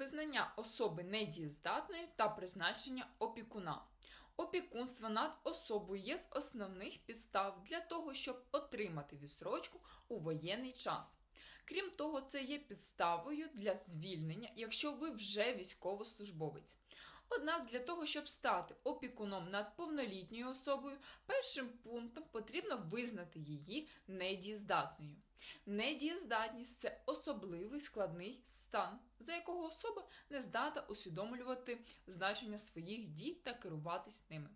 Визнання особи недієздатною та призначення опікуна. Опікунство над особою є з основних підстав для того, щоб отримати відсрочку у воєнний час. Крім того, це є підставою для звільнення, якщо ви вже військовослужбовець. Однак для того, щоб стати опікуном над повнолітньою особою, першим пунктом потрібно визнати її недієздатною. Недієздатність це особливий складний стан, за якого особа не здатна усвідомлювати значення своїх дій та керуватись ними.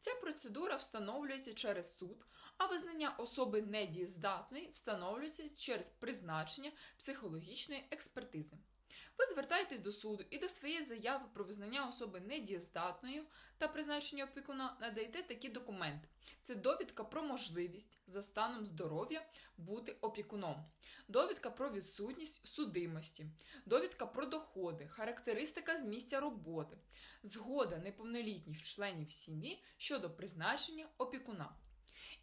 Ця процедура встановлюється через суд, а визнання особи недієздатної встановлюється через призначення психологічної експертизи. Ви звертаєтесь до суду і до своєї заяви про визнання особи недієздатною та призначення опікуна надаєте такі документи: це довідка про можливість за станом здоров'я бути опікуном, довідка про відсутність судимості, довідка про доходи, характеристика з місця роботи, згода неповнолітніх членів сім'ї щодо призначення опікуна.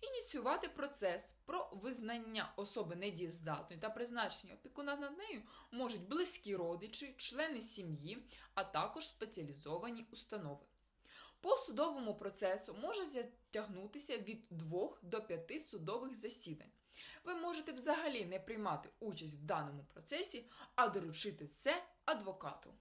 Ініціювати процес про визнання особи недієздатної та призначення опікуна над нею можуть близькі родичі, члени сім'ї, а також спеціалізовані установи. По судовому процесу може затягнутися від 2 до 5 судових засідань. Ви можете взагалі не приймати участь в даному процесі, а доручити це адвокату.